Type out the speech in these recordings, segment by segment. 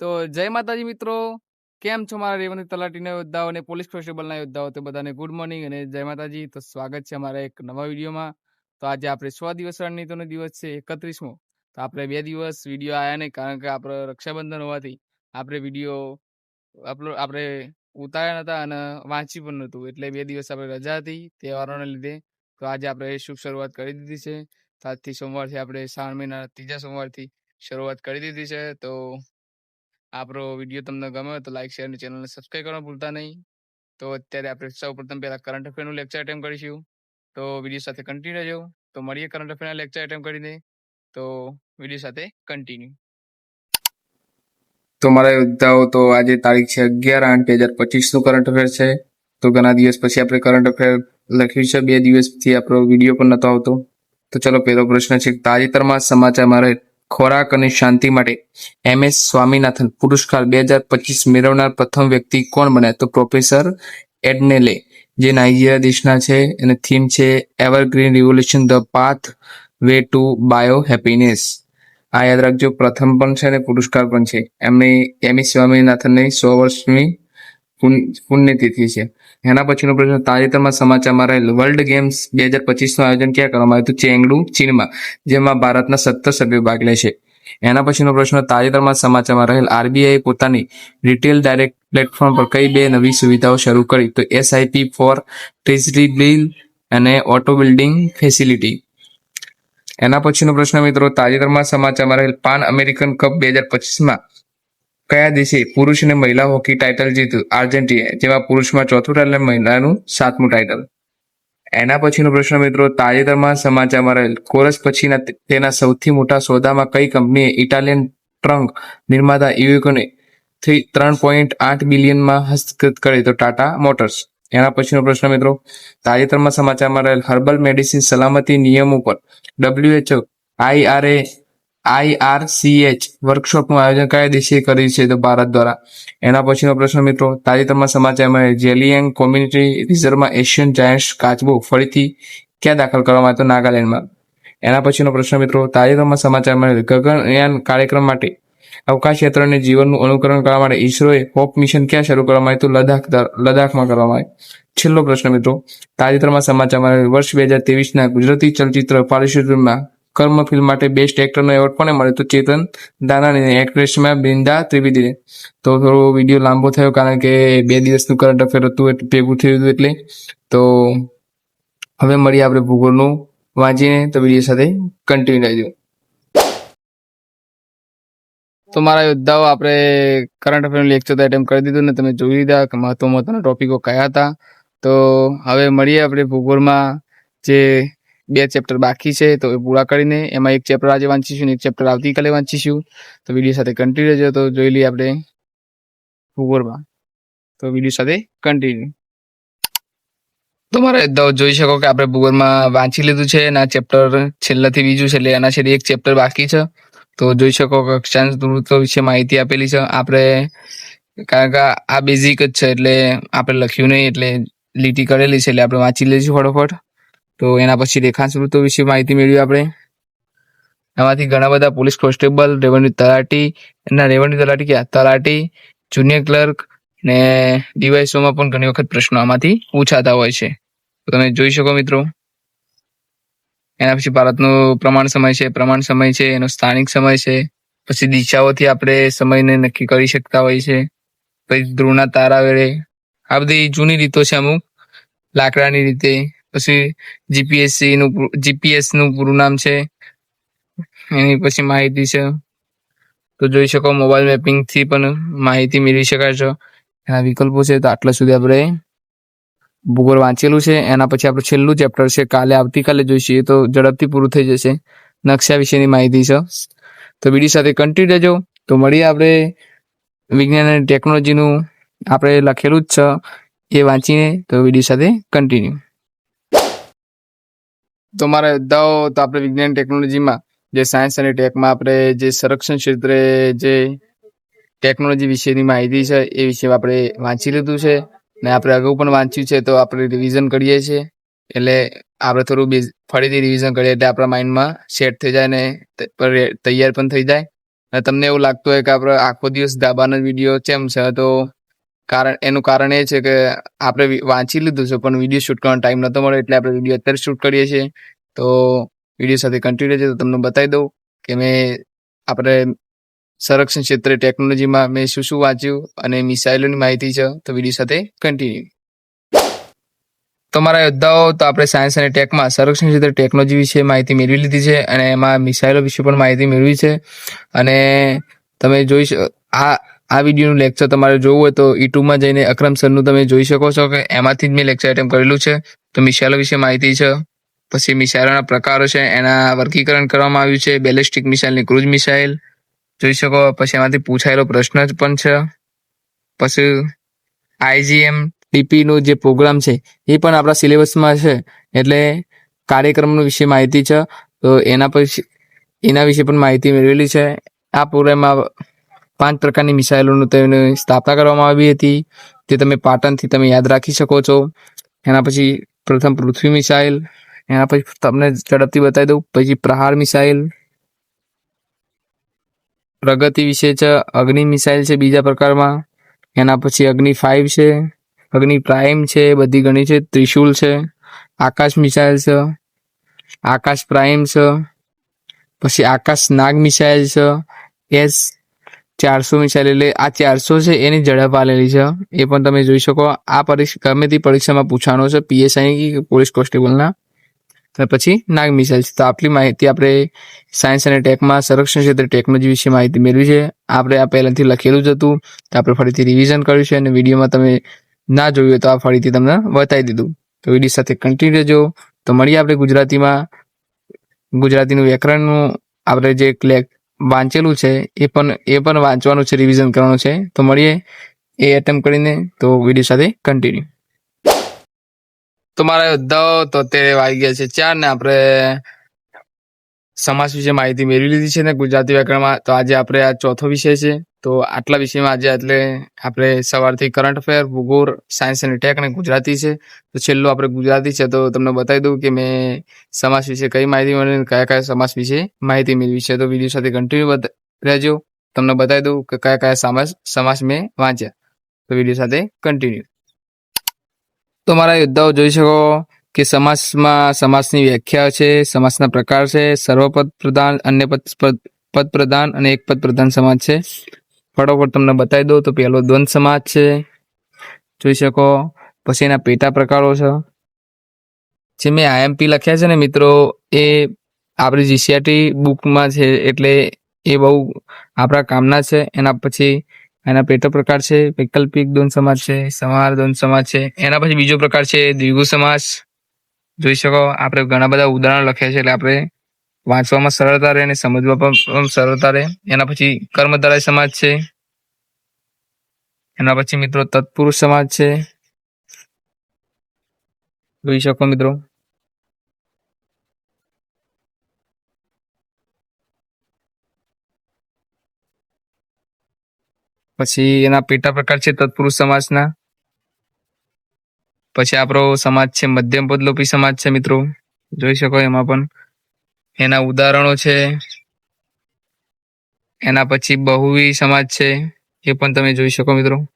તો જય માતાજી મિત્રો. કેમ છો મારા રેવન્યુ તલાટીના યોદ્ધાઓ અને પોલીસ કોન્સ્ટેબલના યોદ્ધાઓ? તો બધાને ગુડ મોર્નિંગ અને જય માતાજી. તો સ્વાગત છે અમારા એક નવા વિડીયોમાં. તો આજે આપણે સો દિવસ રણનીતિનો દિવસ છે, એકત્રીસમો. તો આપણે બે દિવસ વીડિયો આવ્યા નહીં કારણ કે આપણે રક્ષાબંધન હોવાથી આપણે વીડિયો અપલોડ આપણે ઉતાર્યા નતા અને વાંચી પણ નહોતું. એટલે બે દિવસ આપણે રજા હતી તહેવારોને લીધે. તો આજે આપણે શુભ શરૂઆત કરી દીધી છે. આજથી સોમવારથી આપણે શ્રાવણ મહિના ત્રીજા સોમવારથી શરૂઆત કરી દીધી છે. તો આપણો વીડિયો તમને ગમે તો લાઈક શેર અને ચેનલને સબસ્ક્રાઇબ કરવાનું ભૂલતા નહીં. તો અત્યારે આપણે સૌ પ્રથમ પહેલાં કરંટ અફેરનું લેક્ચર અટેમ્પ કરીશું. તો વીડિયો સાથે કન્ટિન્યુ રહેજો. તો મળીએ કરંટ અફેરના લેક્ચર અટેમ્પ કરીને. તો વીડિયો સાથે કન્ટિન્યુ તો મારા યોદ્ધાઓ, તો આજે તારીખ છે અગિયાર આઠ બે હજાર પચીસનું કરંટ અફેર છે. તો ઘણા દિવસ પછી આપણે કરંટ અફેર લખ્યું છે. બે દિવસથી આપણો વીડિયો પણ નહોતો આવતો. તો ચલો, પહેલો પ્રશ્ન છે તાજેતરમાં સમાચારમાં ખોરાક અને શાંતિ માટે એમ. એસ. સ્વામીનાથન પુરસ્કાર બે હજાર પચીસ મેળવનાર પ્રથમ વ્યક્તિ કોણ બન્યા? તો પ્રોફેસર એડનેલે જે નાઇજીરિયા દેશના છે. અને થીમ છે evergreen revolution the path way to bio happiness આ યાદ રાખજો, પ્રથમ પણ છે અને પુરસ્કાર પણ છે. એમની, એમ. એસ. સ્વામીનાથનની સો વર્ષની પુણ્ય- પુણ્યતિથિ છે. એના પછીનો પ્રશ્ન, તાજેતરમાં સમાચારમાં રહેલ વર્લ્ડ ગેમ્સ બે હજાર પચીસનું આયોજન ક્યાં કરવામાં આવ્યું હતું? ચેંગડુ, ચીનમાં, જેમાં ભારતના સત્તર સભ્યો ભાગ લે છે. એના પછીનો પ્રશ્ન, તાજેતરમાં સમાચારમાં રહેલ આરબીઆઈ પોતાની રિટેલ ડાયરેક્ટ પ્લેટફોર્મ પર કઈ બે નવી સુવિધાઓ શરૂ કરી? તો એસઆઈપી ફોર ટ્રેઝરી બિલ અને ઓટો બિલ્ડિંગ ફેસિલિટી એના પછીનો પ્રશ્ન મિત્રો, તાજેતરમાં સમાચારમાં રહેલ પાન અમેરિકન કપ બે હજાર પચીસમાં કયા દેશે પુરુષ અને મહિલા હોકી ટાઇટલ જીત્યું? આર્જેન્ટિના. જેમાં પુરુષમાં ચોથું ટાઇટલ અને મહિલાનું સાતમું ટાઇટલ એના પછીનો પ્રશ્ન મિત્રો, તાજેતરમાં સમાચારમાં રહેલ કોરસ પછીના તેના સૌથી મોટા સોદામાં કઈ કંપનીએ ઇટાલિયન ટ્રંક નિર્માતા ઇવિકોને થી ત્રણ પોઈન્ટ આઠ બિલિયનમાં હસ્તગત કરી તો ટાટા મોટર્સ. એના પછીનો પ્રશ્ન મિત્રો, તાજેતરમાં સમાચારમાં રહેલ હર્બલ મેડિસિન સલામતી નિયમો પર ડબ્લ્યુએચઓ આઈઆરએ આઈઆરસીએચ વર્કશોપનું આયોજન કયા કર્યું છે તો ભારત દ્વારા. એના પછીનો પ્રશ્ન મિત્રો, તાજેતરમાં સમાચારમાં જેલિયંગ કોમ્યુનિટી રિઝર્વમાં એશિયન જાયન્ટ કાચબો ફરીથી ક્યાં દાખલ કરવામાં આવ્યો નાગાલેન્ડમાં? એના પછીનો પ્રશ્ન મિત્રો, તાજેતરમાં સમાચારમાં ગગનયાન કાર્યક્રમ માટે અવકાશ યાત્રાને જીવનનું અનુકરણ કરવા માટે ઇસરોએ હોપ મિશન ક્યાં શરૂ કરવામાં આવ્યું તો લદાખ લદાખમાં કરવામાં આવ્યું. છેલ્લો પ્રશ્ન મિત્રો, તાજેતરમાં સમાચારમાં વર્ષ બે હજાર ત્રેવીસના ગુજરાતી ચલચિત્ર પારિતોષિકમાં કર્મ ફિલ્મ માટે બેસ્ટ એક્ટરનો એવોર્ડ કોને મળ્યો? તો ચેતન દાનાની એક્ટ્રેસમાં બિંદા ત્રિવેદીને તો થોડો વીડિયો લાંબો થયો કારણ કે બે દિવસનું કરંટ અફેર હતું એટલે ભેગું થયું હતું એટલે. તો હવે મળીએ આપણે ભૂગોળનું વાંચીને તો વીડિયો સાથે કન્ટિન્યુ રહેજો તો મારા યોદ્ધાઓ, આપણે કરંટ અફેરનું લેક્ચર એટેમ્પ કરી દીધું ને તમે જોઈ લીધા કે મહત્વ મહત્વના ટોપિકો કયા હતા. તો હવે મળીએ આપણે ભૂગોળમાં જે બે ચેપ્ટર બાકી છે, તો એ પૂરા કરીને એમાં એક ચેપ્ટર આજે વાંચીશું એક ચેપ્ટર આવતીકાલે વાંચીશું. તો વીડિયો સાથે કન્ટિન્યુ રહેજો, તો જોઈ લઈએ આપણે ભૂગોળમાં. તો વીડિયો સાથે કન્ટિન્યુ તો મારે જોઈ શકો કે આપણે ભૂગોળમાં વાંચી લીધું છે આ ચેપ્ટર છેલ્લાથી બીજું છે એટલે એના છેલ્લે એક ચેપ્ટર બાકી છે. તો જોઈ શકો કે અક્ષાંશ ધ્રુવત્વ વિશે માહિતી આપેલી છે. આપણે કારણ કે આ બેઝિક જ છે એટલે આપણે લખ્યું નહીં, એટલે લીટી કરેલી છે એટલે આપણે વાંચી લઈશું ફટોફટ. તો એના પછી રેખાંશ વૃત્તો વિશે માહિતી મેળવી આપણે. એમાંથી ઘણા બધા પોલીસ કોન્સ્ટેબલ, રેવન્યુ તલાટી, એના રેવન્યુ તલાટી ક્યાં તલાટી, જુનિયર ક્લર્ક ને ડીવાયસોમાં પણ ઘણી વખત પ્રશ્નો આમાંથી પૂછાતા હોય છે. તો તમે જોઈ શકો મિત્રો. એના પછી ભારતનો પ્રમાણ સમય છે, પ્રમાણ સમય છે, એનો સ્થાનિક સમય છે, પછી દિશાઓથી આપણે સમયને નક્કી કરી શકતા હોય છે, પછી ધ્રુવના તારા વેળે. આ બધી જૂની રીતો છે અમુક, લાકડાની રીતે. પછી જીપીએસસી નું જીપીએસનું પૂરું નામ છે. એની પછી માહિતી છે. તો જોઈ શકો મોબાઈલ મેપિંગથી પણ માહિતી મેળવી શકાય છે. એના વિકલ્પો છે, તો આટલા સુધી આપણે ભૂગોળ વાંચેલું છે. એના પછી આપણું છેલ્લું ચેપ્ટર છે, કાલે આવતીકાલે જોઈશે. તો ઝડપથી પૂરું થઈ જશે. નકશા વિશેની માહિતી છે. તો બીડી સાથે કન્ટિન્યુ રહેજો. તો મળીએ આપણે વિજ્ઞાન અને ટેકનોલોજીનું આપણે લખેલું જ છે, એ વાંચીને તો વીડિયો સાથે કન્ટિન્યુ તો મારા યોદ્ધાઓ તો આપણે વિજ્ઞાન ટેકનોલોજીમાં, જે સાયન્સ અને ટેકમાં આપણે જે સંરક્ષણ ક્ષેત્રે જે ટેકનોલોજી વિશેની માહિતી છે, એ વિશે આપણે વાંચી લીધું છે ને આપણે અગાઉ પણ વાંચ્યું છે, તો આપણે રિવિઝન કરીએ છીએ. એટલે આપણે થોડું બેઝ ફરીથી રિવિઝન કરીએ એટલે આપણા માઇન્ડમાં સેટ થઈ જાય ને તૈયાર પણ થઈ જાય. અને તમને એવું લાગતું હોય કે આપણે આખો દિવસ ધાબાનો વીડિયો કેમ છે? તો કારણ, એનું કારણ એ છે કે આપણે વાંચી લીધું છે, પણ વીડિયો શૂટ કરવાનો ટાઈમ નતો મળ્યો, એટલે આપણે વીડિયો અત્યારે શૂટ કરીએ છીએ. તો વીડિયો સાથે કન્ટિન્યુ છે તો તમને બતાવી દઉં કે મેં આપણે સંરક્ષણ ક્ષેત્રે ટેકનોલોજીમાં મેં શું શું વાંચ્યું અને મિસાઇલોની માહિતી છે, તો વીડિયો સાથે કન્ટિન્યુ તમારા યોદ્ધાઓ, તો આપણે સાયન્સ અને ટેકમાં સંરક્ષણ ક્ષેત્રે ટેકનોલોજી વિશે માહિતી મેળવી લીધી છે અને એમાં મિસાઇલો વિશે પણ માહિતી મેળવી છે. અને તમે જોઈ આ આ વિડીયોનું લેક્ચર તમારે જોવું હોય તો ઈટુમાં જઈને અક્રમ સરનું તમે જોઈ શકો છો કે એમાંથી જ મેં લેક્ચર એટેમ્પ કરેલું છે. તો મિસાઇલો વિશે માહિતી છે. પછી મિસાઇલોના પ્રકારો છે, એના વર્ગીકરણ કરવામાં આવ્યું છે બેલેસ્ટિક મિસાઇલની ક્રુઝ મિસાઇલ જોઈ શકો, પછી એમાંથી પૂછાયેલો પ્રશ્ન જ પણ છે. પછી આઈજીએમ ડીપી નો જે પ્રોગ્રામ છે, એ પણ આપણા સિલેબસમાં છે. એટલે કાર્યક્રમનો વિશે માહિતી છે. તો એના પછી, એના વિશે પણ માહિતી મેળવેલી છે. આ પ્રોગ્રામમાં પાંચ પ્રકારની મિસાઇલોનું તેની સ્થાપના કરવામાં આવી હતી તે તમે પાટણથી તમે યાદ રાખી શકો છો. એના પછી પ્રથમ પૃથ્વી મિસાઇલ, એના પછી તમને ઝડપથી બતાવી દઉં, પછી પ્રહાર મિસાઇલ. પ્રગતિ વિશે છે, અગ્નિ મિસાઇલ છે બીજા પ્રકારમાં, એના પછી અગ્નિ ફાઇવ છે, અગ્નિ પ્રાઇમ છે, બધી ગણી છે, ત્રિશુલ છે, આકાશ મિસાઇલ છે, આકાશ પ્રાઇમ છે, પછી આકાશ નાગ મિસાઇલ છે, એસ ચારસો મિસાઇલ એટલે આ ચારસો છે, એની ઝડપ આલેલી છે. એ પણ તમે જોઈ શકો, આ પરીક્ષા, ગમે તે પરીક્ષામાં પૂછવાનો છે, પીએસઆઈ કે પોલીસ કોન્સ્ટેબલના. પછી નાગ મિસાઇલ છે. તો આટલી માહિતી આપણે સાયન્સ અને ટેકમાં, સંરક્ષણ ક્ષેત્રે ટેકનોલોજી વિશે માહિતી મેળવી છે. આપણે આ પહેલાથી લખેલું જ હતું. તો આપણે ફરીથી રિવિઝન કર્યું છે અને વિડીયોમાં તમે ના જોયું હોય તો આ ફરીથી તમને બતાવી દીધું. તો વીડિયો સાથે કન્ટિન્યુ રહેજો. તો મળીએ આપણે ગુજરાતીમાં. ગુજરાતીનું વ્યાકરણનું આપણે જે વાંચેલું છે, એ પણ એ પણ વાંચવાનું છે રિવિઝન કરવાનું છે. તો મળીએ એ એટેમ્પ કરીને તો વીડિયો સાથે કન્ટિન્યુ તો મારા યોદ્ધાઓ તો અત્યારે વાગી ગયા છે. ચાર ને આપણે સમાજ વિશે માહિતી મેળવી લીધી છે ને ગુજરાતી વ્યાકરણમાં. તો આજે આપણે આ ચોથો વિષય છે. તો આટલા વિષયમાં આજે એટલે આપણે સવારથી કરંટ અફેર ભૂગોળ સાયન્સ અને ટેક અને ગુજરાતી છે. તો છેલ્લું આપણે ગુજરાતી છે તો તમને બતાવી દઉં કે મેં સમાસ વિશે કઈ માહિતી મળી કયા કયા સમાસ વિશે માહિતી મેળવી છે. તો વીડિયો સાથે કન્ટિન્યુ રહેજો. તમને બતાવી દઉં કે કયા કયા સમાસ સમાસ મેં વાંચ્યા. તો વીડિયો સાથે કન્ટિન્યુ તો મારા યોદ્ધાઓ જોઈ શકો કે સમાસમાં સમાસની વ્યાખ્યા છે, સમાસના પ્રકાર છે. સર્વપદ પ્રધાન, અન્ય પદ પ્રધાન અને એક પદ પ્રધાન સમાજ છે. ફટોફટ તમને બતાવી દઉં તો પહેલો દ્વંદ સમાજ છે. જોઈ શકો. પછી એના પેટા પ્રકારો છે. જે મેં આઈએમપી લખ્યા છે ને મિત્રો, એ આપણી જીસીઆરટી બુકમાં છે એટલે એ બહુ આપણા કામના છે. એના પછી એના પેટા પ્રકાર છે. વૈકલ્પિક દ્વંદ સમાજ છે સમાર દ્વંદ સમાજ છે. એના પછી બીજો પ્રકાર છે, દ્વિગુ સમાસ જોઈ શકો. આપણે ઘણા બધા ઉદાહરણ લખ્યા છે એટલે આપણે વાંચવામાં સરળતા રહે અને સમજવામાં સરળતા રહે. એના પછી કર્મધારય સમાજ છે. એના પછી મિત્રો તત્પુરુષ સમાજ છે. જોઈ શકો મિત્રો. પછી એના પેટા પ્રકાર છે તત્પુરુષ સમાજના. પછી આપણો સમાજ છે મધ્યમ પદલોપી સમાજ છે મિત્રો. જોઈ શકો એમાં પણ. એના ઉદાહરણો છે. એના પછી બહુવી સમાજ છે, એ પણ તમે જોઈ શકો મિત્રો.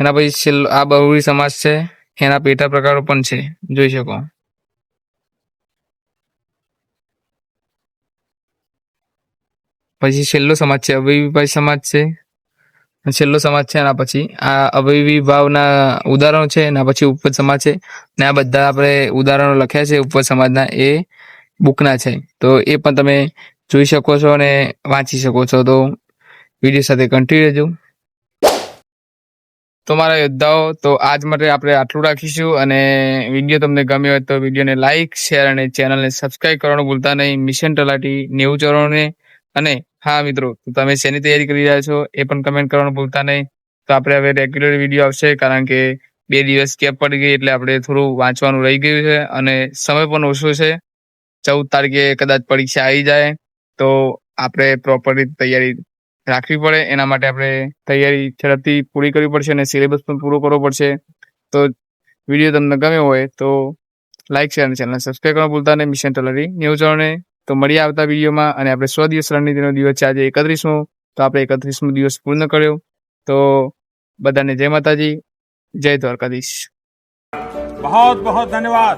એના પછી આ બહુવી સમાજ છે, એના પેટા પ્રકારો પણ છે, જોઈ શકો. પછી છેલ્લો સમાજ છે, અવયવી સમાજ છે. છેલ્લો સમાજ છે, એના પછી આ અવયવી ભાવના ઉદાહરણો છે, એના પછી ઉપજ સમાજ છે. ને આ બધા આપણે ઉદાહરણો લખ્યા છે ઉપજ સમાજના એ બુકના છે. તો એ પણ તમે જોઈ શકો છો અને વાંચી શકો છો. તો વીડિયો સાથે કન્ટિન્યુ રહેજો. તો મારા યોદ્ધાઓ, તો આજ માટે આપણે આટલું રાખીશું અને વીડિયો તમને ગમ્યો હોય તો વિડીયોને લાઇક શેર અને ચેનલને સબસ્ક્રાઇબ કરવાનું ભૂલતા નહીં. મિશન તલાટી નેવું ચોરાણું અને હા મિત્રો તમે શેની તૈયારી કરી રહ્યા છો એ પણ કમેન્ટ કરવાનું ભૂલતા નહીં. તો આપણે હવે રેગ્યુલર વીડિયો આવશે કારણ કે બે દિવસ કેપ પડી ગઈ એટલે આપણે થોડું વાંચવાનું રહી ગયું છે અને સમય પણ ઓછો છે. ચૌદ તારીખે કદાચ પરીક્ષા આવી જાય તો આપણે પ્રોપરલી તૈયારી રાખવી પડે એના માટે આપણે તૈયારી ઝડપથી પૂરી કરવી પડશે અને સિલેબસ પણ પૂરો કરવો પડશે તો વિડીયો તમને ગમ્યો હોય તો લાઈક શેર અને ચેનલ સબસ્ક્રાઈબ કરવાનું ભૂલતા નહીં મિશન ટલરી ન્યૂઝ જોડે તો મળીએ આવતા વિડીયોમાં અને આપણે સો દિવસ રણનીતિનો દિવસ છે આજે એકત્રીસમો તો આપણે એકત્રીસમો દિવસ પૂર્ણ કર્યો તો બધાને જય માતાજી જય દ્વારકાધીશ बहुत बहुत धन्यवाद